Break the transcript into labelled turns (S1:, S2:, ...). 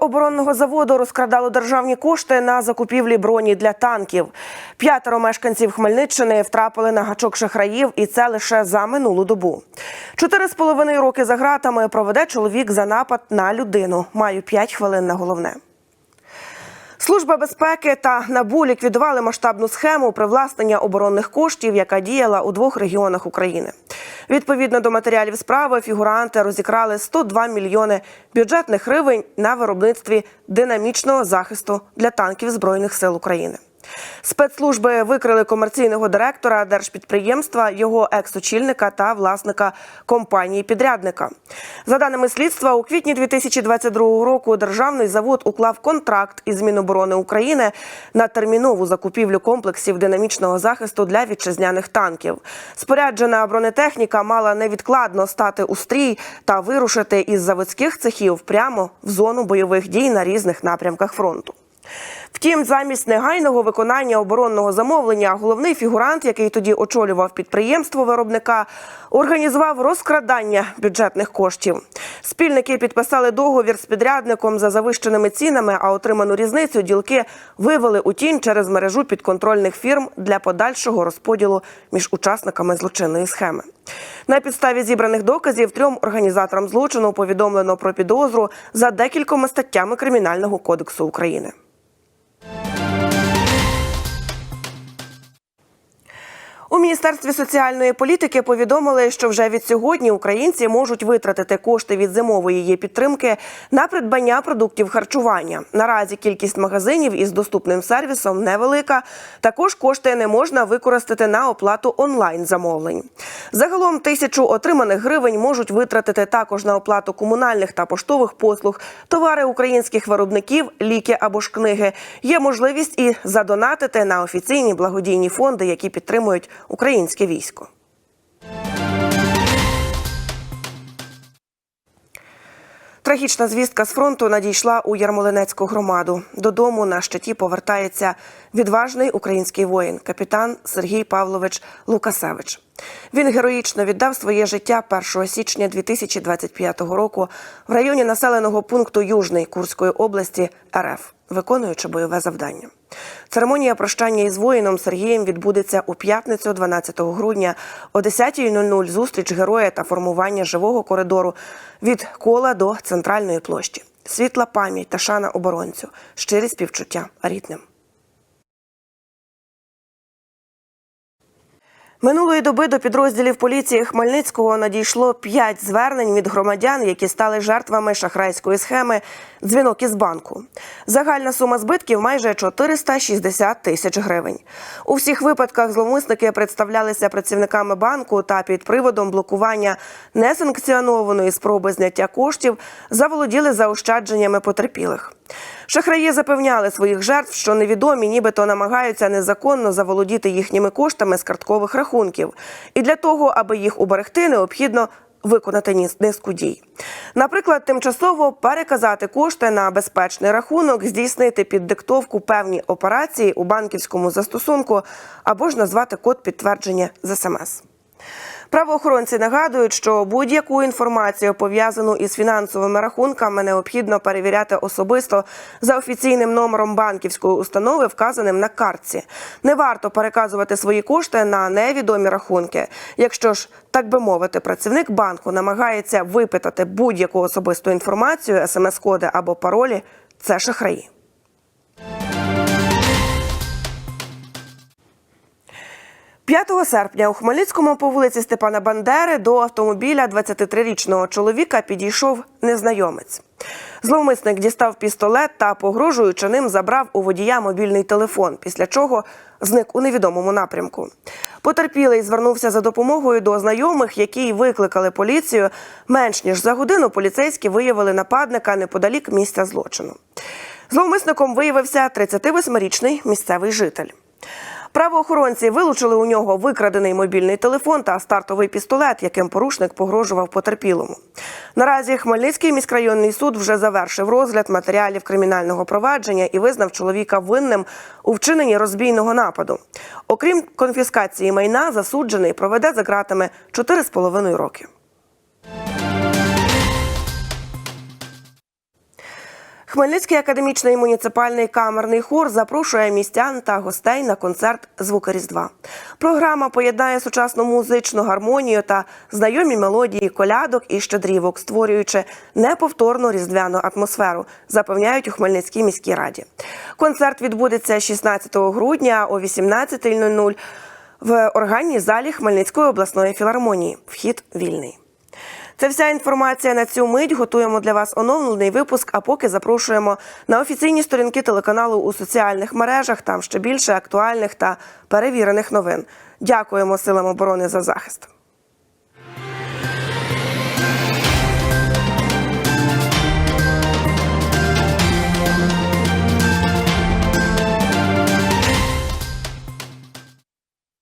S1: оборонного заводу розкрадало державні кошти на закупівлі броні для танків. П'ятеро мешканців Хмельниччини втрапили на гачок шахраїв, і це лише за минулу добу. Чотири з половиною роки за ґратами проведе чоловік за напад на людину. Маю п'ять хвилин на головне. Служба безпеки та НАБУ ліквідували масштабну схему привласнення оборонних коштів, яка діяла у двох регіонах України. Відповідно до матеріалів справи, фігуранти розікрали 102 мільйони бюджетних гривень на виробництві динамічного захисту для танків збройних сил України. Спецслужби викрили комерційного директора держпідприємства, його екс-очільника та власника компанії-підрядника. За даними слідства, у квітні 2022 року державний завод уклав контракт із Міноборони України на термінову закупівлю комплексів динамічного захисту для вітчизняних танків. Споряджена бронетехніка мала невідкладно стати у стрій та вирушити із заводських цехів прямо в зону бойових дій на різних напрямках фронту. Втім, замість негайного виконання оборонного замовлення, головний фігурант, який тоді очолював підприємство виробника, організував розкрадання бюджетних коштів. Спільники підписали договір з підрядником за завищеними цінами, а отриману різницю ділки вивели у тінь через мережу підконтрольних фірм для подальшого розподілу між учасниками злочинної схеми. На підставі зібраних доказів трьом організаторам злочину повідомлено про підозру за декількома статтями Кримінального кодексу України. Міністерстві соціальної політики повідомили, що вже від сьогодні українці можуть витратити кошти від зимової її підтримки на придбання продуктів харчування. Наразі кількість магазинів із доступним сервісом невелика. Також кошти не можна використати на оплату онлайн замовлень. Загалом тисячу отриманих гривень можуть витратити також на оплату комунальних та поштових послуг, товари українських виробників, ліки або ж книги. Є можливість і задонатити на офіційні благодійні фонди, які підтримують українське військо. Трагічна звістка з фронту надійшла у Ярмолинецьку громаду. Додому на щиті повертається відважний український воїн, капітан Сергій Павлович Лукасевич. Він героїчно віддав своє життя 1 січня 2025 року в районі населеного пункту Южний Курської області РФ, виконуючи бойове завдання. Церемонія прощання із воїном Сергієм відбудеться у п'ятницю, 12 грудня о 10.00 зустріч героя та формування живого коридору від кола до центральної площі. Світла пам'ять та шана оборонцю, щирі співчуття рідним. Минулої доби до підрозділів поліції Хмельницького надійшло п'ять звернень від громадян, які стали жертвами шахрайської схеми дзвінок із банку. Загальна сума збитків майже 460 тисяч гривень. У всіх випадках зловмисники представлялися працівниками банку та під приводом блокування несанкціонованої спроби зняття коштів заволоділи заощадженнями потерпілих. Шахраї запевняли своїх жертв, що невідомі, нібито намагаються незаконно заволодіти їхніми коштами з карткових рахунків. І для того, аби їх уберегти, необхідно виконати низку дій. Наприклад, тимчасово переказати кошти на безпечний рахунок, здійснити під диктовку певні операції у банківському застосунку або ж назвати код підтвердження з СМС. Правоохоронці нагадують, що будь-яку інформацію пов'язану із фінансовими рахунками необхідно перевіряти особисто за офіційним номером банківської установи, вказаним на картці. Не варто переказувати свої кошти на невідомі рахунки. Якщо ж так би мовити, працівник банку намагається випитати будь-яку особисту інформацію, смс-коди або паролі, це шахраї. – 5 серпня у Хмельницькому по вулиці Степана Бандери до автомобіля 23-річного чоловіка підійшов незнайомець. Зловмисник дістав пістолет та, погрожуючи ним, забрав у водія мобільний телефон, після чого зник у невідомому напрямку. Потерпілий звернувся за допомогою до знайомих, які викликали поліцію. Менш ніж за годину поліцейські виявили нападника неподалік місця злочину. Зловмисником виявився 38-річний місцевий житель. Правоохоронці вилучили у нього викрадений мобільний телефон та стартовий пістолет, яким порушник погрожував потерпілому. Наразі Хмельницький міськрайонний суд вже завершив розгляд матеріалів кримінального провадження і визнав чоловіка винним у вчиненні розбійного нападу. Окрім конфіскації майна, засуджений проведе за ґратами 4,5 роки. Хмельницький академічний муніципальний камерний хор запрошує містян та гостей на концерт «Звуки Різдва». Програма поєднає сучасну музичну гармонію та знайомі мелодії колядок і щедрівок, створюючи неповторну різдвяну атмосферу, запевняють у Хмельницькій міській раді. Концерт відбудеться 16 грудня о 18.00 в органній залі Хмельницької обласної філармонії. Вхід вільний. Це вся інформація на цю мить. Готуємо для вас оновлений випуск. А поки запрошуємо на офіційні сторінки телеканалу у соціальних мережах. Там ще більше актуальних та перевірених новин. Дякуємо силам оборони за захист.